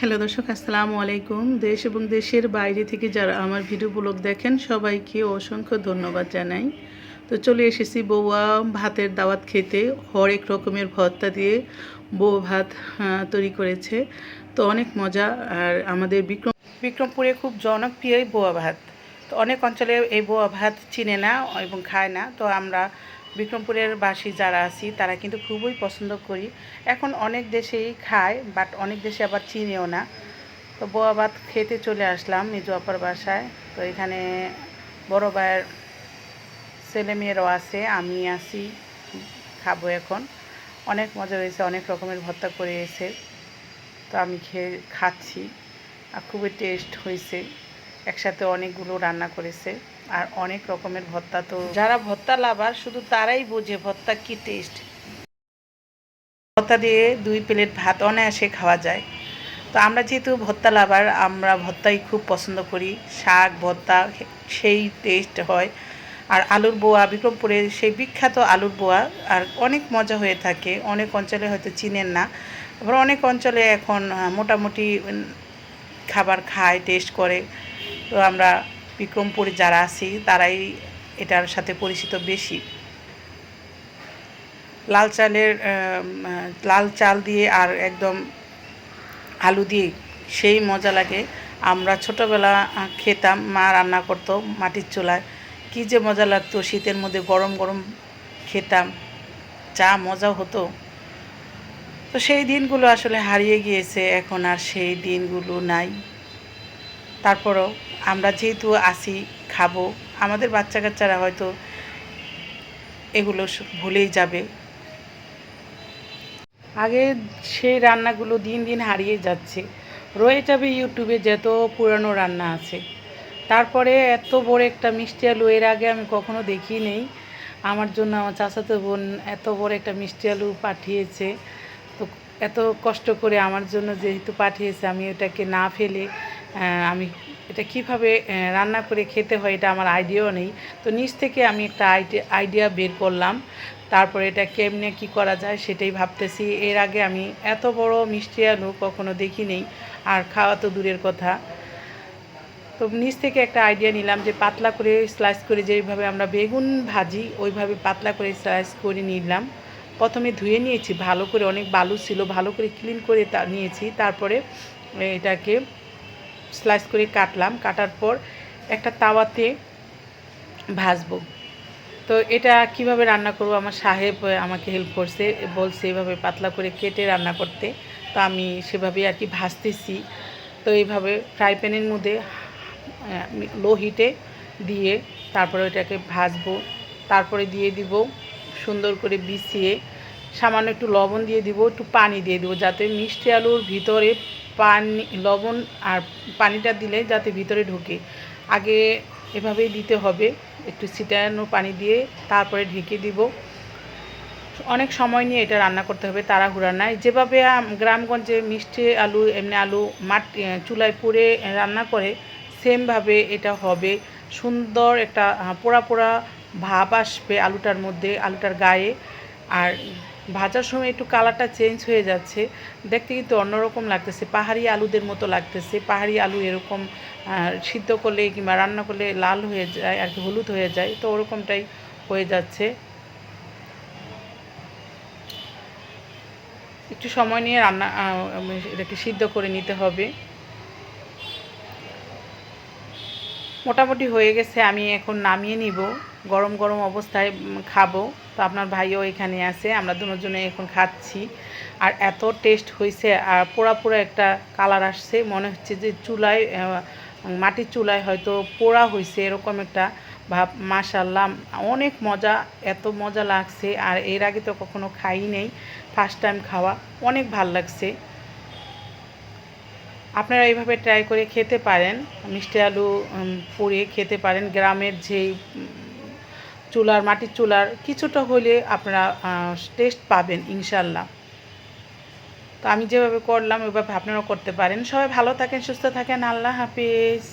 Hello দর্শক, আসসালামু আলাইকুম। দেশ এবং দেশের বাইরে থেকে যারা আমার ভিডিও ব্লগ দেখেন, সবাইকে অসংখ্য ধন্যবাদ জানাই। তো চলে এসেছি বৌয়া ভাতের দাওয়াত খেতে। হরেক রকমের ভর্তা দিয়ে বউ ভাত তৈরি করেছে। তো অনেক মজা। আর আমাদের বিক্রম বিক্রমপুরে খুব জনপ্রিয় বোয়া ভাত। তো অনেক অঞ্চলে এই বোয়া ভাত চিনে না এবং খায় না। তো আমরা বিক্রমপুরের বাসী যারা আছি, তারা কিন্তু খুবই পছন্দ করি। এখন অনেক দেশেই খায় বাট অনেক দেশে আবার চিনেও না। তো বোয়া ভাত খেতে চলে আসলাম আপার বাসায়। তো এখানে বড় ভাইয়ের ছেলে মেয়েরাও আছে, আমি আছি, খাব এখন। অনেক মজা হয়েছে, অনেক রকমের ভর্তা করে এসে। তো আমি খেয়ে খাচ্ছি, আর খুবই টেস্ট হয়েছে। একসাথে অনেকগুলো রান্না করেছে। আর অনেক রকমের ভর্তা তো যারা ভর্তা লাভার, শুধু তারাই বোঝে ভর্তা কি টেস্ট ভর্তা দিয়ে দুই প্লেট ভাত অনায়াসে খাওয়া যায়। তো আমরা যেহেতু ভর্তা লাভার, আমরা ভর্তাই খুব পছন্দ করি। শাক, ভর্তা, সেই টেস্ট হয়। আর আলুর বোয়া বিক্রমপুরের সেই বিখ্যাত আলুর বোয়া, আর অনেক মজা হয়ে থাকে। অনেক অঞ্চলে হয়তো চিনেন না। আবার অনেক অঞ্চলে এখন মোটামুটি খাবার খায় টেস্ট করে। তো আমরা বিক্রমপুরে যারা আছি, তারাই এটার সাথে পরিচিত বেশি। লাল চালের লাল চাল দিয়ে আর একদম আলু দিয়ে সেই মজা লাগে। আমরা ছোটোবেলা খেতাম, মা রান্না করতো মাটির চুলায়। কী যে মজা লাগতো, শীতের মধ্যে গরম গরম খেতাম, যা মজা হতো। তো সেই দিনগুলো আসলে হারিয়ে গিয়েছে, এখন আর সেই দিনগুলো নাই। তারপরও আমরা যেহেতু আসি, খাব, আমাদের বাচ্চা কাচ্চারা হয়তো এগুলো ভুলেই যাবে। আগে সেই রান্নাগুলো দিন দিন হারিয়ে যাচ্ছে। রয়ে যাবে ইউটিউবে যত পুরানো রান্না আছে। তারপরে এত বড় একটা মিষ্টি আলু এর আগে আমি কখনো দেখি নেই। আমার জন্য আমার চাচাতো বোন এত বড় একটা মিষ্টি আলু পাঠিয়েছে। তো এত কষ্ট করে আমার জন্য যেহেতু পাঠিয়েছে, আমি ওটাকে না ফেলে আমি এটা কীভাবে রান্না করে খেতে হয় এটা আমার আইডিয়াও নেই। তো নিচ থেকে আমি একটা আইডিয়া বের করলাম। তারপরে এটা কেমনে কি করা যায় সেটাই ভাবতেছি। এর আগে আমি এত বড় মিষ্টি আলু কখনো দেখি নেই, আর খাওয়া তো দূরের কথা। তো নিচ থেকে একটা আইডিয়া নিলাম যে পাতলা করে স্লাইস করে যেইভাবে আমরা বেগুন ভাজি, ওইভাবে পাতলা করে স্লাইস করে নিলাম। প্রথমে ধুয়ে নিয়েছি, ভালো করে অনেক বালু ছিল, ভালো করে ক্লিন করে তা নিয়েছি। তারপরে এটাকে স্লাইস করে কাটলাম, কাটার পর একটা তাওয়াতে ভাজবো। তো এটা কীভাবে রান্না করব? আমার সাহেব আমাকে হেল্প করছে, বলছে এভাবে পাতলা করে কেটে রান্না করতে। তো আমি সেভাবে আর কি ভাজতেছি। তো এইভাবে ফ্রাই প্যানের মধ্যে লো হিটে দিয়ে তারপরে ওইটাকে ভাজবো। তারপরে দিয়ে দিব সুন্দর করে বিছিয়ে, সামান্য একটু লবণ দিয়ে দিব, একটু পানি দিয়ে দিব, যাতে মিষ্টি আলুর ভিতরে পানি, লবণ আর পানিটা দিলে যাতে ভিতরে ঢোকে। আগে এভাবেই দিতে হবে। একটু ছিটানো পানি দিয়ে তারপরে ঢেকে দিব। অনেক সময় নিয়ে এটা রান্না করতে হবে তাড়াহুড়া নাই। যেভাবে গ্রামগঞ্জে মিষ্টি আলু, এমনি আলু মাটি চুলায় পুড়ে রান্না করে, সেমভাবে এটা হবে। সুন্দর একটা পোড়া পোড়া ভাব আসবে আলুটার মধ্যে, আলুটার গায়ে। আর ভাজার সময় একটু কালারটা চেঞ্জ হয়ে যাচ্ছে। দেখতে কিন্তু অন্যরকম লাগতেছে। পাহাড়ি আলুদের মতো লাগতেছে। পাহাড়ি আলু এরকম সিদ্ধ করলে কিংবা রান্না করলে লাল হয়ে যায়, আর কি হলুদ হয়ে যায়, তো ওরকমটাই হয়ে যাচ্ছে। একটু সময় নিয়ে রান্না এটাকে সিদ্ধ করে নিতে হবে। মোটামুটি হয়ে গেছে, আমি এখন নামিয়ে নিব। গরম গরম অবস্থায় খাব। তো আপনার ভাইও এখানে আছে, আমরা দুজনে এখন খাচ্ছি। আর এত টেস্ট হয়েছে আর পোড়া পোড়া একটা কালার আসছে। মনে হচ্ছে যে চুলায় মাটির চুলায় হয়তো পোড়া হয়েছে এরকম একটা ভাব। মাশাল্লাহ অনেক মজা, এত মজা লাগছে। আর এর আগে তো কখনো খাই নেই ফার্স্ট টাইম খাওয়া। অনেক ভালো লাগছে। আপনারা এইভাবে ট্রাই করে খেতে পারেন। মিষ্টি আলু পুড়ে খেতে পারেন। গ্রামের যেই চুলার, মাটির চুলার কিছুটা হলে আপনারা টেস্ট পাবেন ইনশাল্লাহ। তো আমি যেভাবে করলাম, ওইভাবে আপনারাও করতে পারেন। সবাই ভালো থাকেন, সুস্থ থাকেন। আল্লাহ হাফিজ।